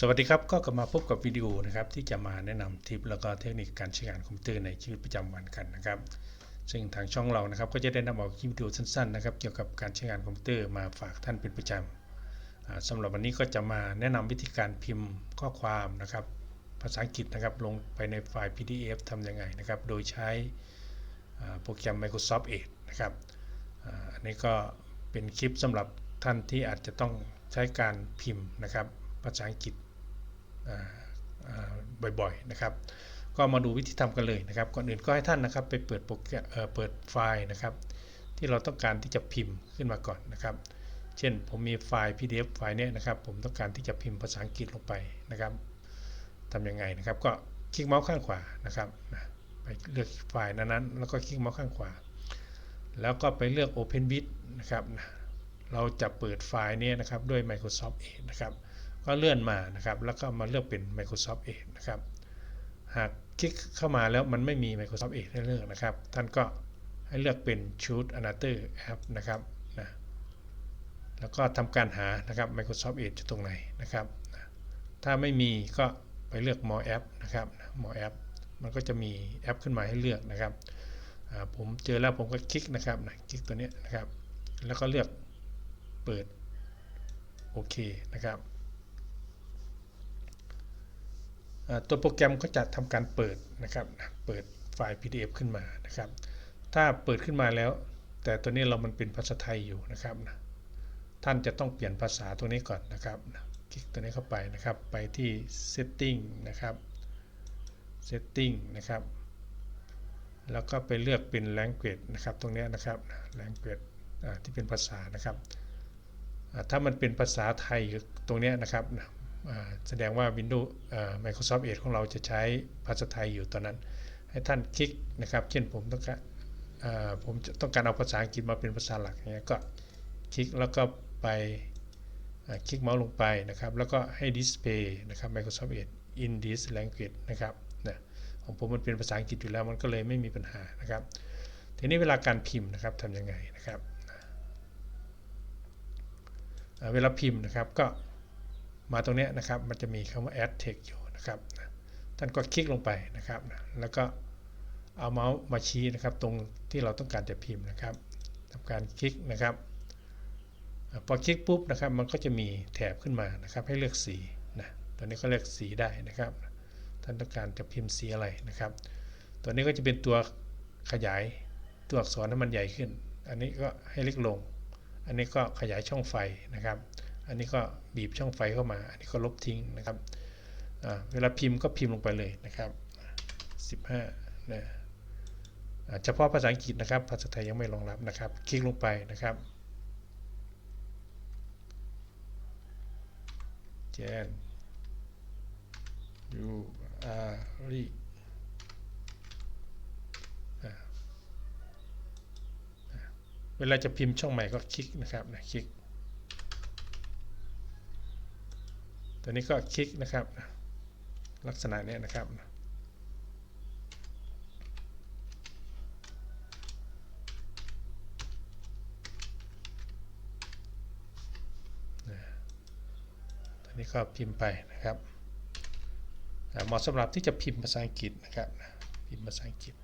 สวัสดีครับก็กลับมาพบกับวิดีโอนะครับที่จะมาแนะนำทิปแล้วก็เทคนิคการใช้งานคอมพิวเตอร์ในชีวิตประจำวันกันนะครับ ซึ่งทางช่องเรานะครับก็จะได้นำเอาคลิปวิดีโอสั้นๆนะครับเกี่ยวกับการใช้งานคอมพิวเตอร์มาฝากท่านเป็นประจำอ่าสำหรับวันนี้ก็จะมาแนะนำวิธีการพิมพ์ข้อความนะครับ ภาษาอังกฤษนะครับลงไปในไฟล์ PDF ทำยังไงนะครับ โดยใช้โปรแกรม Microsoft Edge นะครับอันนี้ก็เป็นคลิปสำหรับท่านที่อาจจะต้องใช้การพิมพ์นะครับ ภาษาอังกฤษบ่อยๆนะครับ ก็มาดูวิธีทำกันเลยนะครับ ก่อนอื่นก็ให้ท่านนะครับไปเปิดโปรแกรมเปิดไฟล์นะครับ ที่เราต้องการที่จะพิมพ์ขึ้นมาก่อนนะครับ เช่นผมมีไฟล์ PDF ไฟล์นี้นะครับ ผมต้องการที่จะพิมพ์ภาษาอังกฤษลงไปนะครับทำยังไงนะครับ ก็คลิกเมาส์ข้างขวานะครับไปเลือกไฟล์นั้นๆแล้วก็คลิกเมาส์ข้างขวา แล้วก็ไปเลือก Open with นะครับเราจะเปิดไฟล์นี้นะครับด้วย Microsoft Edge นะครับ ก็เลื่อนมานะครับ แล้วก็มาเลือกเป็น Microsoft Edge นะครับ หากคลิกเข้ามาแล้วมันไม่มี Microsoft Edge ให้เลือกนะครับ ท่านก็ให้เลือกเป็น Choose another app นะครับนะแล้วก็ทำการหานะครับ Microsoft Edge อยู่ตรงไหนนะครับนะถ้าไม่มีก็ไปเลือก More App นะครับ More App มันก็จะมีแอปขึ้นมาให้เลือกนะครับ ผมเจอแล้วผมก็คลิกนะครับนะคลิกตัวนี้นะครับ แล้วก็เลือกเปิด โอเคนะครับ อ่า ตัวโปรแกรมก็จะทำการเปิดนะครับเปิดไฟล์ PDF ขึ้นมานะครับ ถ้าเปิดขึ้นมาแล้ว แต่ตัวนี้เรามันเป็นภาษาไทยอยู่นะครับนะท่านจะต้องเปลี่ยนภาษาตัวนี้ก่อนนะครับคลิกตัวนี้เข้าไปนะครับ ไปที่ setting นะครับ setting นะครับ แล้วก็ไปเลือกเป็น language นะครับ ตรงนี้นะครับ language ที่เป็นภาษานะครับ ถ้ามันเป็นภาษาไทยอยู่ตรงนี้นะครับ แสดงว่า Windows Microsoft Edge ของเราจะใช้ภาษาไทยอยู่ตอนนั้น ให้ท่านคลิกนะครับ เช่นผมต้องการผมต้องการเอาภาษาอังกฤษมาเป็นภาษาหลักอย่างเงี้ยก็คลิกแล้วก็ไปคลิกเมาส์ลงไปนะครับ แล้วก็ให้ display นะครับ Microsoft Edge in this language นะครับนะของผมมันเป็นภาษาอังกฤษอยู่แล้วมันก็เลยไม่มีปัญหานะครับ ทีนี้เวลาการพิมพ์นะครับทำยังไงนะครับ เวลาพิมพ์นะครับก็ มาตรงนี้นะครับมันจะมีคำว่า add text อยู่นะครับท่านก็คลิกลงไปนะครับ แล้วก็เอาเมาส์มาชี้นะครับ ตรงที่เราต้องการจะพิมพ์นะครับทำการคลิกนะครับ พอคลิกปุ๊บนะครับ มันก็จะมีแถบขึ้นมานะครับ ให้เลือกสีนะตัวนี้ก็เลือกสีได้นะครับ ท่านต้องการจะพิมพ์สีอะไรนะครับ ตัวนี้ก็จะเป็นตัวขยายตัวอักษรให้มันใหญ่ขึ้น อันนี้ก็ให้เล็กลง อันนี้ก็ขยายช่องไฟนะครับ อันนี้ก็บีบช่องไฟเข้ามา อันนี้ก็ลบทิ้งนะครับเวลาพิมพ์ก็พิมพ์ลงไปเลยนะครับ 15นะอ่าเฉพาะภาษาอังกฤษนะครับ ภาษาไทยยังไม่รองรับนะครับ คลิกลงไปนะครับแจนยูอารีเวลาจะพิมพ์ช่องใหม่ก็คลิกนะครับนะคลิก ตัวนี้ก็คลิกนะครับ ลักษณะนี้นะครับตัวนี้ก็พิมพ์ไปนะครับเหมาะสำหรับที่จะพิมพ์ภาษาอังกฤษนะครับพิมพ์ภาษาอังกฤษ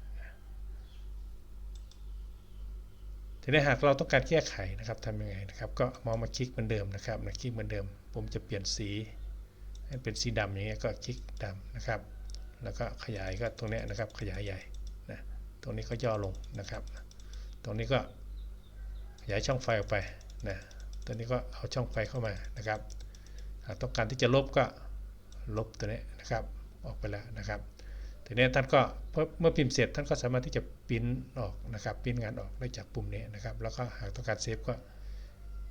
ทีนี้หากเราต้องการแก้ไขนะครับทำยังไงนะครับ ก็มองมาคลิกเหมือนเดิมนะครับนะคลิกเหมือนเดิม ผมจะเปลี่ยนสี ให้เป็นสีดำอย่างเงี้ยก็คลิกดำนะครับ แล้วก็ขยายก็ตรงเนี้ยนะครับ ขยายใหญ่นะตรงนี้ก็ย่อลงนะครับ ตรงนี้ก็ขยายช่องไฟออกไปนะตัวนี้ก็เอาช่องไฟเข้ามานะครับหากต้องการที่จะลบก็ลบตัวนี้นะครับออกไปแล้วนะครับทีนี้ท่านก็เมื่อพิมพ์เสร็จท่านก็สามารถที่จะปิ้นออกนะครับปิ้นงานออกได้จากปุ่มนี้นะครับ แล้วก็หากต้องการเซฟก็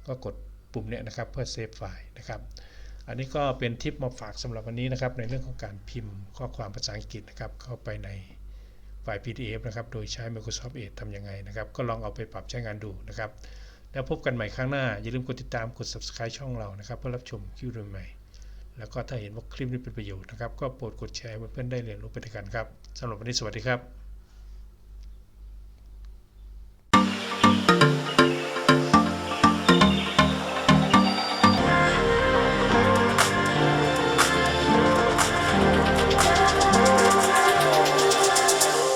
ก็กดปุ่มนี้นะครับเพื่อเซฟไฟล์นะครับ อันนี้ก็เป็นทิปมาฝากสำหรับวันนี้นะครับ ในเรื่องของการพิมพ์ข้อความภาษาอังกฤษนะครับ เข้าไปในไฟล์ PDF นะครับ โดยใช้ Microsoft Edge ทำยังไงนะครับ ก็ลองเอาไปปรับใช้งานดูนะครับ แล้วพบกันใหม่ครั้งหน้า อย่าลืมกดติดตามกด subscribe ช่องเรานะครับ เพื่อรับชมคลิปใหม่แล้วก็ถ้าเห็นว่าคลิปนี้เป็นประโยชน์นะครับ ก็โปรดกดแชร์เพื่อนๆได้เรียนรู้ไปด้วยกันครับสำหรับวันนี้สวัสดีครับ